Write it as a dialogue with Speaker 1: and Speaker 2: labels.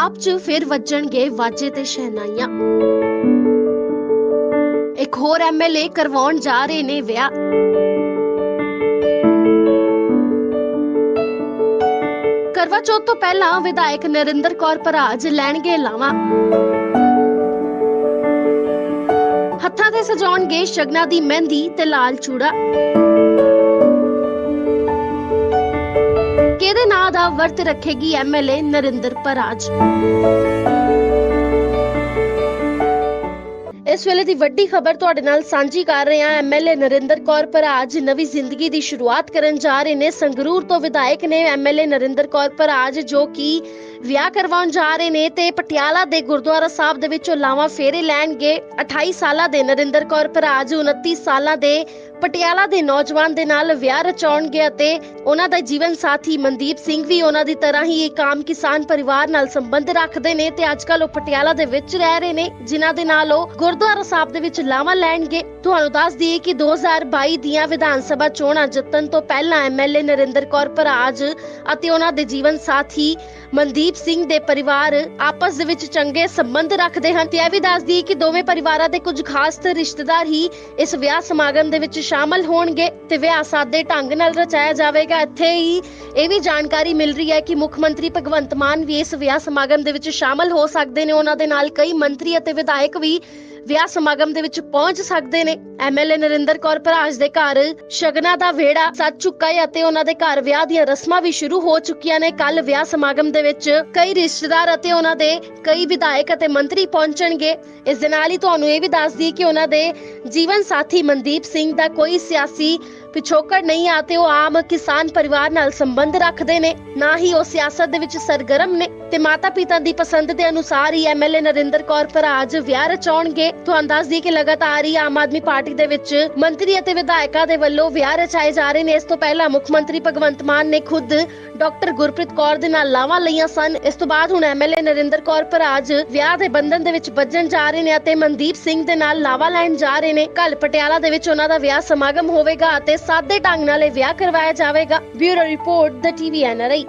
Speaker 1: ਆਪ ਚ ਫਿਰ ਵੱਜਣਗੇ ਵਾਜੇ ਤੇ ਸ਼ਹਿਨਾਈਆਂ। ਇੱਕ ਹੋਰ ਐਮਐਲਏ ਕਰਵਾਉਣ ਜਾ ਰਹੇ ਨੇ ਵਿਆਹ। ਕਰਵਾ ਚੌਥ ਤੋਂ ਪਹਿਲਾਂ ਵਿਧਾਇਕ ਨਰਿੰਦਰ ਕੌਰ ਭਰਾਜ ਲੈਣਗੇ ਲਾਵਾਂ। ਹੱਥਾਂ ਤੇ ਸਜਾਉਣਗੇ ਸ਼ਗਨਾਂ ਦੀ ਮਹਿੰਦੀ ਤੇ ਲਾਲ ਚੂੜਾ। ਵਰਤ ਰੱਖੇਗੀ ਐਮਐਲਏ ਨਰਿੰਦਰ ਭਰਾਜ ਇਸ ਵੇਲੇ ਦੀ ਵੱਡੀ ਖਬਰ ਤੁਹਾਡੇ ਨਾਲ ਸਾਂਝੀ ਕਰ ਰਹੇ ਹਾਂ ਐਮਐਲਏ ਨਰਿੰਦਰ ਕੌਰ ਭਰਾਜ ਨਵੀਂ ਜ਼ਿੰਦਗੀ ਦੀ ਸ਼ੁਰੂਆਤ ਕਰਨ ਜਾ ਰਹੇ ਨੇ ਸੰਗਰੂਰ ਤੋਂ ਵਿਧਾਇਕ ਨੇ ਐਮਐਲਏ ਨਰਿੰਦਰ ਕੌਰ ਭਰਾਜ ਜੋ ਕਿ ਵਿਆਹ ਕਰਵਾਉਣ ਜਾ ਰਹੇ ਨੇ ਤੇ ਪਟਿਆਲਾ ਦੇ ਗੁਰਦੁਆਰਾ ਸਾਹਿਬ ਦੇ ਵਿੱਚੋਂ ਲਾਵਾਂ ਫੇਰੇ ਲੈਣਗੇ 28 ਸਾਲਾਂ ਦੇ ਨਰਿੰਦਰ ਕੌਰ ਭਰਾਜ 29 ਸਾਲਾਂ ਦੇ ਪਟਿਆਲਾ ਦੇ ਨੌਜਵਾਨ ਦੇ ਨਾਲ ਵਿਆਹ ਰਚਾਉਣਗੇ ਅਤੇ ਉਹਨਾਂ ਦਾ ਜੀਵਨ ਸਾਥੀ ਮਨਦੀਪ ਸਿੰਘ ਵੀ ਉਹਨਾਂ ਦੀ ਤਰ੍ਹਾਂ ਹੀ ਇੱਕ ਆਮ ਕਿਸਾਨ ਪਰਿਵਾਰ ਨਾਲ ਸੰਬੰਧ ਰੱਖਦੇ ਨੇ ਤੇ ਅੱਜ ਕੱਲ ਉਹ ਪਟਿਆਲਾ ਦੇ ਵਿੱਚ ਰਹਿ ਰਹੇ ਨੇ, ਜਿਨ੍ਹਾਂ ਦੇ ਨਾਲ ਉਹ ਗੁਰਦੁਆਰਾ ਸਾਹਿਬ ਦੇ ਵਿੱਚ ਲਾਵਾਂ ਲੈਣਗੇ। ਤੁਹਾਨੂੰ ਦੱਸ ਦਈਏ ਕਿ 2022 ਦੀਆਂ ਵਿਧਾਨ ਸਭਾ ਚੋਣਾਂ ਜਿੱਤਣ ਤੋਂ ਪਹਿਲਾਂ ਐਮਐਲਏ ਨਰਿੰਦਰ ਕੌਰ ਭਰਾਜ ਅਤੇ ਉਹਨਾਂ ਦੇ ਜੀਵਨ ਸਾਥੀ ਮਨਦੀਪ ਸਿੰਘ ਦੇ ਪਰਿਵਾਰ ਆਪਸ ਦੇ ਵਿੱਚ ਚੰਗੇ ਸੰਬੰਧ ਰੱਖਦੇ ਹਨ। ਤੇ ਇਹ ਵੀ ਦੱਸ ਦਈਏ ਕਿ ਦੋਵੇਂ ਪਰਿਵਾਰਾਂ ਦੇ ਕੁਝ ਖਾਸ ਰਿਸ਼ਤੇਦਾਰ ਹੀ ਇਸ ਵਿਆਹ ਸਮਾਗਮ ਦੇ ਵਿੱਚ ਸ਼ਾਮਲ ਹੋਣਗੇ ਤੇ ਵਿਆਹ ਸਾਦੇ ਢੰਗ ਨਾਲ ਰਚਾਇਆ ਜਾਵੇਗਾ। ਇੱਥੇ ਹੀ ਇਹ ਵੀ ਜਾਣਕਾਰੀ ਮਿਲ ਰਹੀ ਹੈ ਕਿ ਮੁੱਖ ਮੰਤਰੀ ਭਗਵੰਤ ਮਾਨ ਵੀ ਇਸ ਵਿਆਹ ਸਮਾਗਮ ਦੇ ਵਿੱਚ ਸ਼ਾਮਲ ਹੋ ਸਕਦੇ ਨੇ। ਉਹਨਾਂ ਦੇ ਨਾਲ ਕਈ ਮੰਤਰੀ ਅਤੇ ਵਿਧਾਇਕ ਵੀ ਵਿਆਹ ਸਮਾਗਮ ਦੇ ਵਿੱਚ ਪਹੁੰਚ ਸਕਦੇ ਨੇ। ਐਮਐਲਏ ਨਰਿੰਦਰ ਕੌਰ ਭਰਾਜ ਦੇ ਘਰ ਸ਼ਗਨਾ ਦਾ ਵੇੜਾ ਸੱਜ ਚੁੱਕਾ ਹੈ ਅਤੇ ਉਹਨਾਂ ਦੇ ਘਰ ਵਿਆਹ ਦੀਆਂ ਰਸਮਾਂ ਵੀ ਸ਼ੁਰੂ ਹੋ ਚੁੱਕੀਆਂ ਨੇ। ਕੱਲ ਵਿਆਹ ਸਮਾਗਮ ਦੇ ਵਿੱਚ ਕਈ ਰਿਸ਼ਤੇਦਾਰ ਅਤੇ ਉਹਨਾਂ ਦੇ ਕਈ ਵਿਧਾਇਕ ਅਤੇ ਮੰਤਰੀ ਪਹੁੰਚਣਗੇ। ਇਸ ਦੇ ਨਾਲ ਹੀ ਤੁਹਾਨੂੰ ਇਹ ਵੀ ਦੱਸ ਦਈਏ ਕਿ ਉਹਨਾਂ ਦੇ ਜੀਵਨ ਸਾਥੀ ਮਨਦੀਪ ਸਿੰਘ ਦਾ ਕੋਈ ਸਿਆਸੀ ਪਿਛੋਕੜ ਨਹੀਂ ਆਤੇ ਉਹ ਆਮ ਕਿਸਾਨ ਪਰਿਵਾਰ ਨਾਲ ਸੰਬੰਧ ਰੱਖਦੇ ਨੇ। ਨਾ ਹੀ ਉਹ ਸਿਆਸਤ ਦੇ ਵਿੱਚ ਸਰਗਰਮ ਨੇ। ਤੇ ਮਾਤਾ ਪਿਤਾ ਦੀ ਪਸੰਦ ਦੇ ਅਨੁਸਾਰ ਹੀ ਐਮਐਲਏ ਨਰਿੰਦਰ ਕੌਰ ਭਰਾਜ ਵਿਆਹ ਰਚਾਉਣਗੇ। ਤੁਹਾਨੂੰ ਦੱਸ ਦਈਏ ਕਿ ਲਗਾਤਾਰ ਹੀ ਆਮ ਆਦਮੀ ਪਾਰਟੀ ਦੇ ਵਿੱਚ ਮੰਤਰੀ ਅਤੇ ਵਿਧਾਇਕਾਂ ਦੇ ਵੱਲੋਂ ਵਿਆਹ ਰਚਾਏ ਜਾ ਰਹੇ ਨੇ। ਇਸ ਤੋਂ ਪਹਿਲਾਂ ਮੁੱਖ ਮੰਤਰੀ ਭਗਵੰਤ ਮਾਨ ਨੇ ਖੁਦ ਡਾਕਟਰ ਗੁਰਪ੍ਰੀਤ ਕੌਰ ਦੇ ਨਾਲ ਲਾਵਾਂ ਲਈਆਂ ਸਨ। ਇਸ ਤੋਂ ਬਾਅਦ ਹੁਣ ਐਮਐਲਏ ਨਰਿੰਦਰ ਕੌਰ ਭਰਾਜ ਵਿਆਹ ਦੇ ਬੰਧਨ ਦੇ ਵਿੱਚ ਵੱਜਣ ਜਾ ਰਹੇ ਨੇ ਅਤੇ ਮਨਦੀਪ ਸਿੰਘ ਦੇ ਨਾਲ ਲਾਵਾਂ ਲੈਣ ਜਾ ਰਹੇ ਨੇ। ਕੱਲ ਪਟਿਆਲਾ ਦੇ ਵਿੱਚ ਉਹਨਾਂ ਦਾ ਵਿਆਹ ਸਮਾਗਮ ਹੋਵੇਗਾ ਅਤੇ ਸਾਦੇ ਢੰਗ ਨਾਲ ਇਹ ਵਿਆਹ ਕਰਵਾਇਆ ਜਾਵੇਗਾ। Bureau report the TV NRI